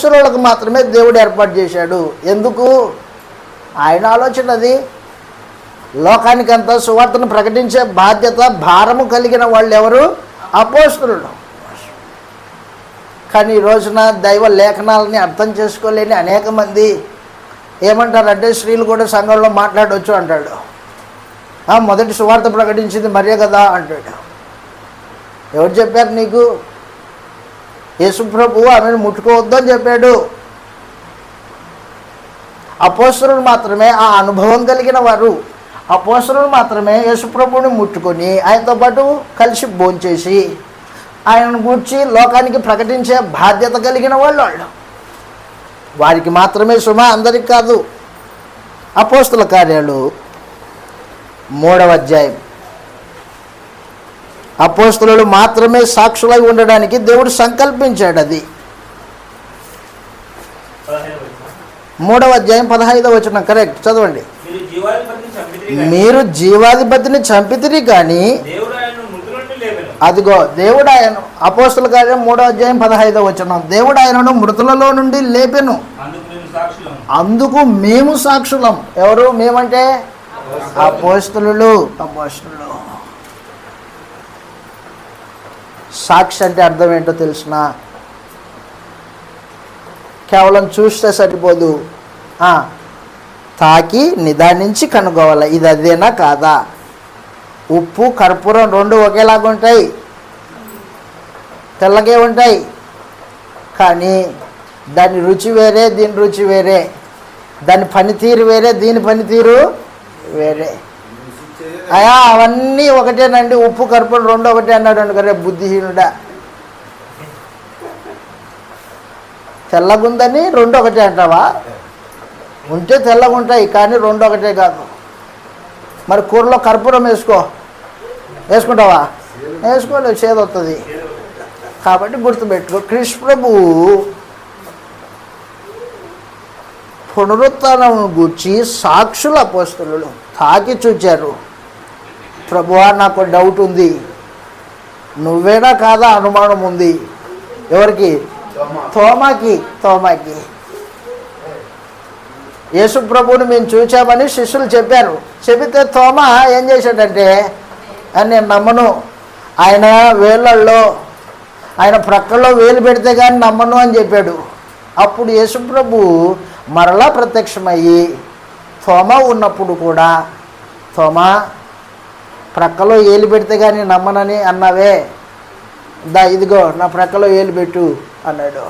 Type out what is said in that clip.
అపోస్తులకు మాత్రమే దేవుడు ఏర్పాటు చేశాడు. ఎందుకు? ఆయన ఆలోచన అది. లోకానికంతా సువార్తను ప్రకటించే బాధ్యత భారము కలిగిన వాళ్ళు ఎవరు? అపోస్తులు. కానీ ఈ రోజున దైవ లేఖనాలని అర్థం చేసుకోలేని అనేక మంది ఏమంటారంటే స్త్రీలు కూడా సంఘంలో మాట్లాడవచ్చు అంటాడు. మొదటి సువార్త ప్రకటించింది మరే కదా అంటాడు. ఎవరు చెప్పారు నీకు? యేసుప్రభు ఆమెను ముట్టుకోవద్దని చెప్పాడు. అపోసరులు మాత్రమే ఆ అనుభవం కలిగిన వారు. అపోసరులు మాత్రమే యేసుప్రభుని ముట్టుకొని ఆయనతో పాటు కలిసి భోంచేసి ఆయనను గూర్చి లోకానికి ప్రకటించే బాధ్యత కలిగిన వాళ్ళు వాళ్ళు వారికి మాత్రమే సుమ అందరికి కాదు. అపోస్తుల కార్యాలు మూడవ అధ్యాయం. అపోస్తులు మాత్రమే సాక్షులై ఉండడానికి దేవుడు సంకల్పించాడు అది. పదహైదు. మూడవ అధ్యాయం పదహైదవ వచనం కరెక్ట్ చదవండి. మీరు జీవాధిపతిని చంపితిరి కానీ అదిగో దేవుడు ఆయన అపోస్తుల కార్యం మూడో అధ్యాయం పదహైదవ వచనం దేవుడు ఆయనను మృతులలో నుండి లేపెను. అందుకు మేము సాక్షులం. అందుకు మేము సాక్షులం. ఎవరు? మేమంటే అపోస్తులు. అపోస్తులు. సాక్షి అంటే అర్థం ఏంటో తెలిసిన? కేవలం చూస్తే సరిపోదు. తాకి నిదానించి కనుగోవాలి. ఇది అదేనా కాదా? ఉప్పు కర్పూరం రెండు ఒకేలాగా ఉంటాయి. తెల్లగే ఉంటాయి. కానీ దాని రుచి వేరే దీని రుచి వేరే. దాని పనితీరు వేరే దీని పనితీరు వేరే. అయా అవన్నీ ఒకటేనండి ఉప్పు కర్పూరం రెండు ఒకటే అన్నాడు అనుకరే బుద్ధిహీనుడా. తెల్లగుందని రెండు ఒకటే అంటావా? ఉంటే తెల్లగా ఉంటాయి కానీ రెండు ఒకటే కాదు. మరి కూరలో కర్పూరం వేసుకో. వేసుకుంటావా? వేసుకోలేదు చేదొస్తుంది కాబట్టి గుర్తుపెట్టుకో కృష్ణప్రభు పునరుత్నం గూర్చి సాక్షుల పోస్తులు తాకి చూచారు. ప్రభువా నాకు డౌట్ ఉంది. నువ్వేనా కాదా అనుమానం ఉంది. ఎవరికి? తోమాకి తోమాకి. యేసు ప్రభువుని మేము చూచామని శిష్యులు చెప్పారు. చెబితే తోమ ఏం చేశాడంటే అని నేను నమ్మను. ఆయన వేళ్ళల్లో ఆయన ప్రక్కల్లో వేలు పెడితే కానీ నమ్మను అని చెప్పాడు. అప్పుడు యేసుప్రభు మరలా ప్రత్యక్షమయ్యి తోమ ఉన్నప్పుడు కూడా తోమ ప్రక్కలో ఏలు పెడితే కానీ నమ్మనని అన్నావే. దా ఇదిగో నా ప్రక్కలో ఏలు పెట్టు అన్నాడు.